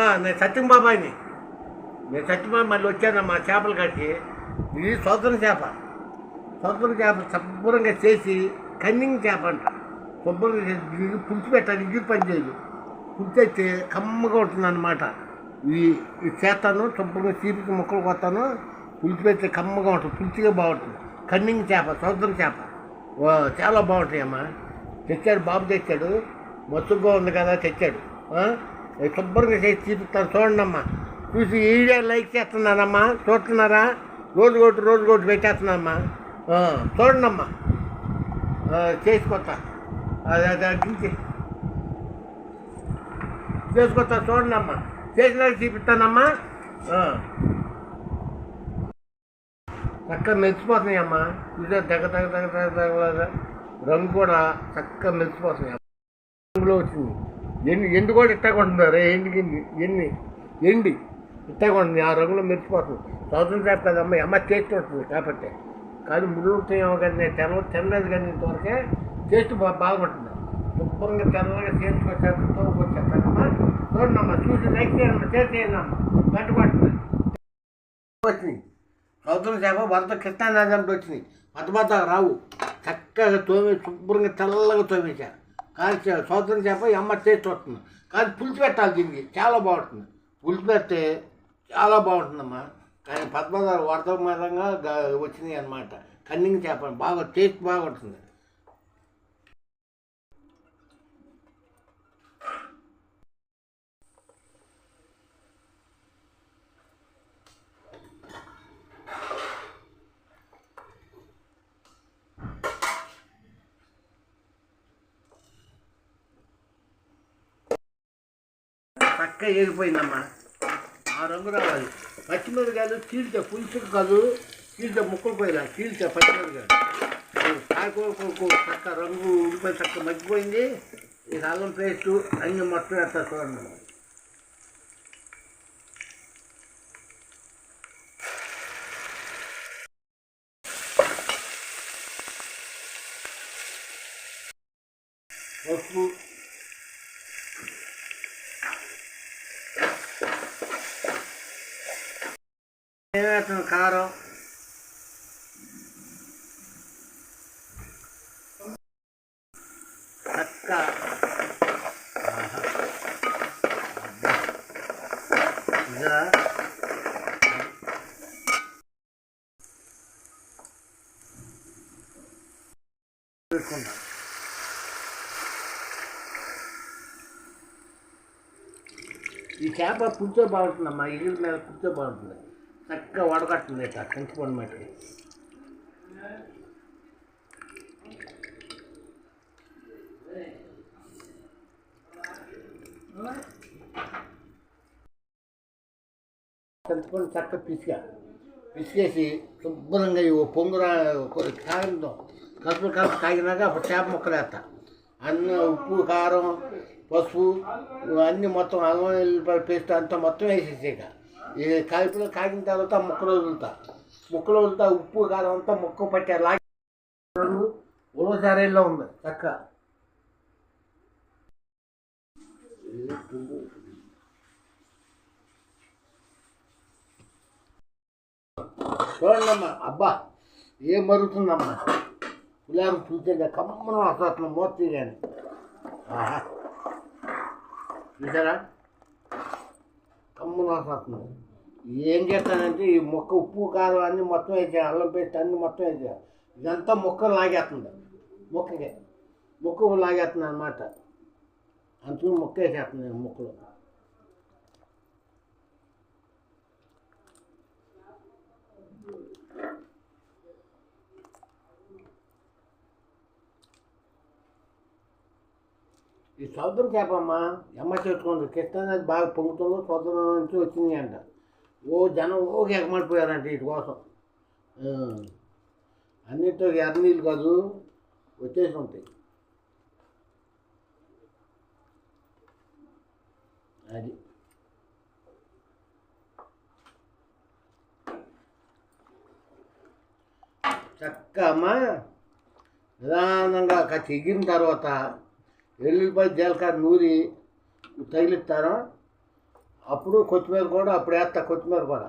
నేను సత్యం బాబాయిని. నేను సత్యబాబు మళ్ళీ వచ్చాను మా చేపలు కట్టి ఇది సొంతం చేప. సొంతం చేప శుభ్రంగా చేసి కన్నింగ్ చేప అంట. శుభ్రంగా చేసి పులిచి పెట్టాలి ఇది పని చేయదు. పులుసు అయితే కమ్మగా ఉంటుంది అనమాట ఈ ఇది చేస్తాను శుభ్రంగా చీపికి ముక్కలు కొత్తాను పులిచి పెడితే కమ్మగా ఉంటుంది పులిచిగా బాగుంటుంది. కన్నింగ్ చేప సముద్రం చేప. చాలా బాగుంటాయి అమ్మా తెచ్చాడు బాబు తెచ్చాడు. మత్తుగా ఉంది కదా తెచ్చాడు. శుభ్రంగా చేసి చూపిస్తాను. చూడండమ్మా. చూసి ఈడే లైక్ చేస్తున్నానమ్మా. చూస్తున్నారా? రోజు కొట్టు రోజు కొట్టు పెట్టేస్తున్నామ్మా చూడండమ్మా. చేసుకొస్తా అది అది అగ్గించి చేసుకొస్తా చూడండి అమ్మా చేసినాక చూపిస్తానమ్మా. చక్కగా మెచ్చిపోతున్నాయి అమ్మా చూసా తెగ దగ్గ దగ్గ తెగ తెగ రంగు కూడా చక్కగా మెచ్చిపోతున్నాయి రంగులో వచ్చింది. ఎన్ని ఎండు కూడా ఇట్టగా కొంటున్నారు. ఎండి గిండి ఎన్ని ఎండి. ఇట్టగా ఉంటుంది ఆ రంగులో మెరిచిపోతుంది సంవత్సరం సేపు కదమ్మా. అమ్మ టేస్ట్ ఉంటుంది కాబట్టి. కానీ ముళ్ళు ఉంటాయేమో కానీ నేను తెల్ల తినలేదు కానీ ఇంతవరకే టేస్ట్ బాగా బాగుంటుంది శుభ్రంగా తెల్లగా చేసుకొచ్చాక తోకొచ్చేస్తానమ్మా చూడండి చూసి లైక్ చేయండి చేసేయండి అమ్మా. గంట వచ్చినాయి. సముద్రం చేప వరద కృష్ణానదంటే వచ్చినాయి. పద రావు. చక్కగా తోమి శుభ్రంగా తెల్లగా తోమేశారు. కానీ చే- సముద్రం చేప ఎమ్మ అమ్మ టేస్ట్ వస్తుంది కానీ పులుసు పెట్టాలి దీనికి. చాలా బాగుంటుంది. పులుసు పెడితే చాలా బాగుంటుందమ్మా. కానీ పద్మదారు వరద మరంగా వచ్చినాయి అనమాట కన్నింగ్ చేప బాగా టేస్ట్ బాగుంటుంది చక్కగా ఏగిపోయిందమ్మా. ఆ రంగు రావాలి. పచ్చిమిరకాయలు చీల్చే పులుసుకు కాదు. చీల్చే ముక్కలు పోయినా చీల్చే పచ్చిమిరకాయలు కాయకూర చక్క రంగు ఉడిపోయి చక్క మగ్గిపోయింది. ఈ అల్లం పేస్టు అన్ని మొత్తం వేస్తా చూడండి. పసుపు ఏమేస్తాను కారం చక్క ఇదా? పెట్టుకుంటా. ఈ చేప పులిచో బాగుంటుందమ్మా ఇల్లు మీద పులిచో బాగుంటుంది చక్కగా వడగట్టుంది ఇట్లా కంచిపండు మట్టి కంచిపండు చక్క పిసిగా పిసికేసి శుభ్రంగా ఈ ఓ పొంగురా కాగితం కలుపు కలిపి కాగినాక అప్పుడు చేప ముక్కలు వేస్తా అన్న ఉప్పు కారం పసుపు అన్నీ మొత్తం అల్లం పేస్ట్ అంతా మొత్తం వేసేసాక ఏ కాగితంలో కాగిన తర్వాత ముక్కలు వదులుతా. ముక్కలు వదులుతా ఉప్పు కారం అంతా ముక్క పట్టే లాగి ఉలవసారేలో ఉంది చక్క. చూడండమ్మా అబ్బా ఏం మరుగుతుందమ్మా. పులిహారం చూసేగా కమ్మనం అసలు మోర్తి కానీ చూసారా? కమ్మనం అసలు. ఏం చేస్తానంటే ఈ మొక్క ఉప్పు కారం అన్ని మొత్తం వేసా అల్లం పేస్ట్ అన్ని మొత్తం వేసా ఇదంతా మొక్కలు లాగేస్తుంది. మొక్కకి. మొక్క లాగేస్తుంది అనమాట అంత మొక్క వేసేస్తుంది మొక్కలు. ఈ సముద్రం చేపమ్మా ఎమ్మ చెట్టుకుంది కృష్ణానది బాగా పొంగుతుందో సముద్రం నుంచి వచ్చింది అంట. ఓ జనం ఓ ఎగమడిపోయారంటే వీటి కోసం ఆ. అన్నిటితో ఎర్ర నీళ్ళు కాదు వచ్చేసి ఉంటాయి. అది. చక్క అమ్మా నిదానంగా కాస్త ఎగిరిన తర్వాత ఎల్లుల్లిపాయ జీలకర్ర నూరి తగిలిస్తారు? అప్పుడు కొత్తిమీర కూడా అప్పుడు వేస్తా కొత్తిమీర కూడా.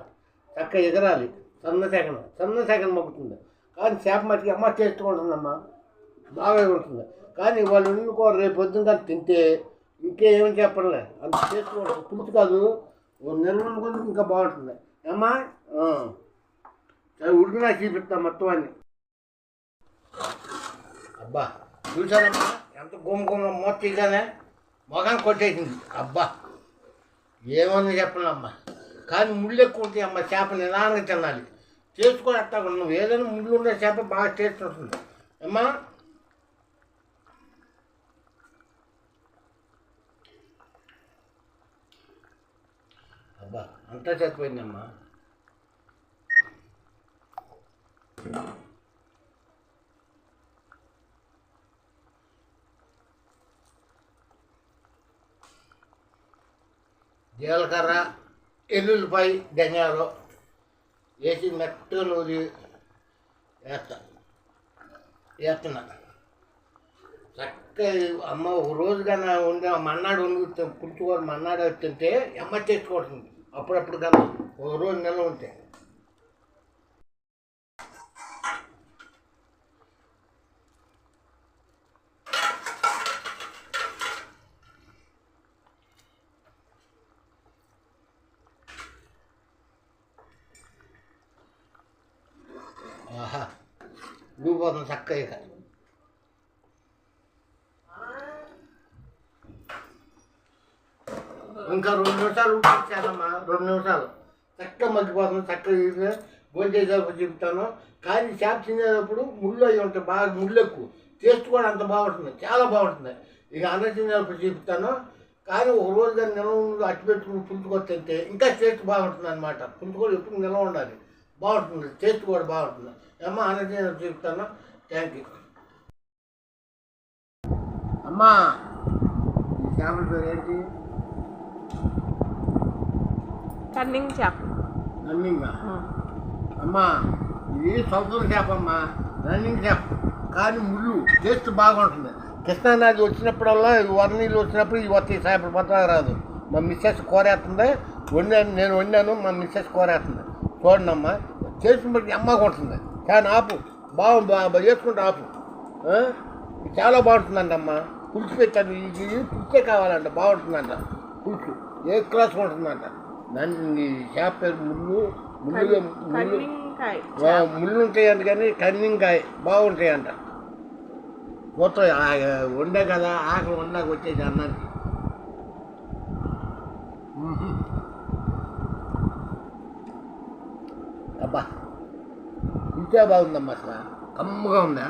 చక్కగా ఎగరాలి. సన్న సెగన సన్న సెగన మొక్కుతుంది కానీ చేప మట్టికి అమ్మ టేస్ట్ ఉంటుందమ్మా బాగా ఉంటుంది కానీ వాళ్ళు వండుకో రేపు పొద్దున కానీ తింటే ఇంకేమని చెప్పలే అంత టేస్ట్ ఉంటుంది పులుసు కాదు. ఓ నిల్వ ఇంకా బాగుంటుంది. అమ్మా ఉడికినా చూపిస్తా మొత్తం అన్ని అబ్బా చూసారమ్మా? ఎంత గుమ్మ గుమ్మ మొత్తంగానే మొగం కొట్టేసింది. అబ్బా. ఏమన్నా చెప్పనమ్మా. కానీ ముళ్ళు ఎక్కువ ఉంటాయి అమ్మ చేప నిదానంగా తినాలి. చేసుకొని అట్టా నువ్వు ఏదైనా ముళ్ళు ఉండే చేప బాగా టేస్ట్ వస్తుంది. అమ్మా అబ్బా అంతా చచ్చిపోయిందమ్మా. జీలకర్ర ఎల్లుల్లిపాయ ధనియాలు వేసి మెత్తగా నూరి వేస్తా. వేస్తున్నా. చక్కగా అమ్మ ఒక రోజుగా ఉండే మన్నాడు వండుకుంటే పుట్టుకోరు మన్నాడు తింటే ఎమ్మ తెచ్చుకుంటుంది అప్పుడప్పుడు కన్నా ఒక రోజు నెల ఉంటే. ఊగిపోతుంది చక్కగా ఇక ఇంకా రెండు నిమిషాలు ఉడికించానమ్మా రెండు నిమిషాలు చక్కగా మగ్గిపోతుంది చక్కగా ఇది గొంతేసేపు చెప్తాను కానీ చేప తినేటప్పుడు ముళ్ళు అవి ఉంటాయి బాగా ముళ్ళు ఎక్కువ టేస్ట్ కూడా అంత బాగుంటుంది చాలా బాగుంటుంది ఇక అన్నం తినేటప్పుడు చెప్తాను కానీ ఒక రోజు కానీ నిల్వ ఉండి అట్టి పెట్టుకుని పులుచుకొని తింటే ఇంకా టేస్ట్ బాగుంటుంది అనమాట పులుచుకొని ఎప్పుడు నిల్వ ఉండాలి బాగుంటుంది. టేస్ట్ కూడా బాగుంటుంది. అమ్మ అన్నం తినేటప్పుడు చెప్తాను థ్యాంక్ యూ అమ్మా ఈ చేపల పేరు ఏంటి టర్నింగ్ చేప రన్నింగ్ అమ్మా ఇది సముద్రం చేప అమ్మా. రన్నింగ్ చేప. కానీ ముళ్ళు టేస్ట్ బాగుంటుంది. కృష్ణానది వచ్చినప్పుడల్లా ఈ వర నీళ్ళు వచ్చినప్పుడు ఈ వస్తాయి చేపలు పట్టగా రాదు మా మిస్సెస్ కోరేస్తుంది. వండాను నేను వండాను మా మిస్సెస్ కోరేస్తుంది. చూడండి అమ్మా చేసిన బట్టి అమ్మగా ఉంటుంది కానీ ఆపు. బాగు వేసుకుంటే ఆపు చాలా బాగుంటుందంట అమ్మా పులుసు పెట్టాను ఇది పులుసే కావాలంట బాగుంటుందంట. పులుసు ఏ క్లాస్ ఉంటుందంట నన్ను ఈ చేప పేరు ముళ్ళు ముళ్ళు ముళ్ళు. ముళ్ళు ఉంటాయి అంట కానీ కన్నింకాయ బాగుంటాయి అంట. మొత్తం వండే కదా ఆకలి వండాక వచ్చేది అన్నానికి మ్మ్. అబ్బా ఇంకా బాగుందమ్మా అసలు కమ్మగా ఉందా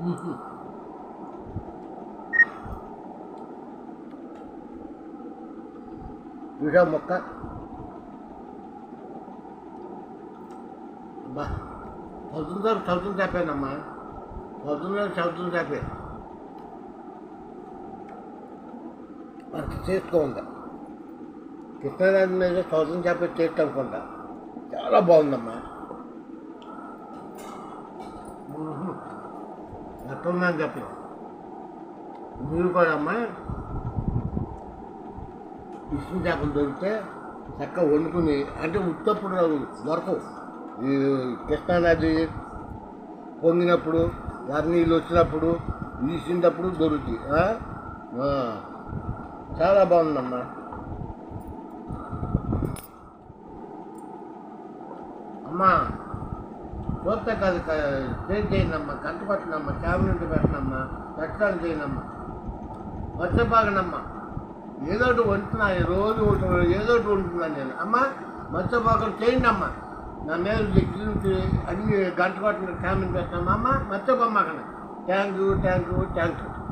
మ్మ్. చూసా మొక్క అబ్బా పొద్దున్న చదువు చెప్పానమ్మా పొద్దున్న చదువు చెప్పే అంత చేసుకోండి కృష్ణానది మీద చదువు చెప్పే టేస్ట్ అనుకుంటా చాలా బాగుందమ్మా ఎట్లుందని చెప్పి. మీరు కూడా అమ్మా ఇసుక చేపలు దొరికితే చక్కగా వండుకుని అంటే ఉత్తప్పుడు దొరకవు. ఈ కృష్ణానది పొంగినప్పుడు వర నీళ్ళు వచ్చినప్పుడు వీసినప్పుడు దొరుకుతాయి. చాలా బాగుందమ్మా. అమ్మా. చూస్తే కాదు చేంజ్ చేయండమ్మా కంట పట్టినమ్మా క్యాబినెట్ పెట్టనమ్మా పెట్టాలి చేయండమ్మా మత్స్యపాగనమ్మా ఏదో ఒకటి వండుతున్నా ఈ రోజు ఒకటి ఏదో ఒకటి వండుతున్నాను నేను అమ్మా మత్స్యపాకం చేయండి అమ్మా నా మీద దగ్గర అన్ని గంట కొట్టిన క్యాబినెట్ పెట్టామా అమ్మ మత్స్యపాగ thank you thank you thank you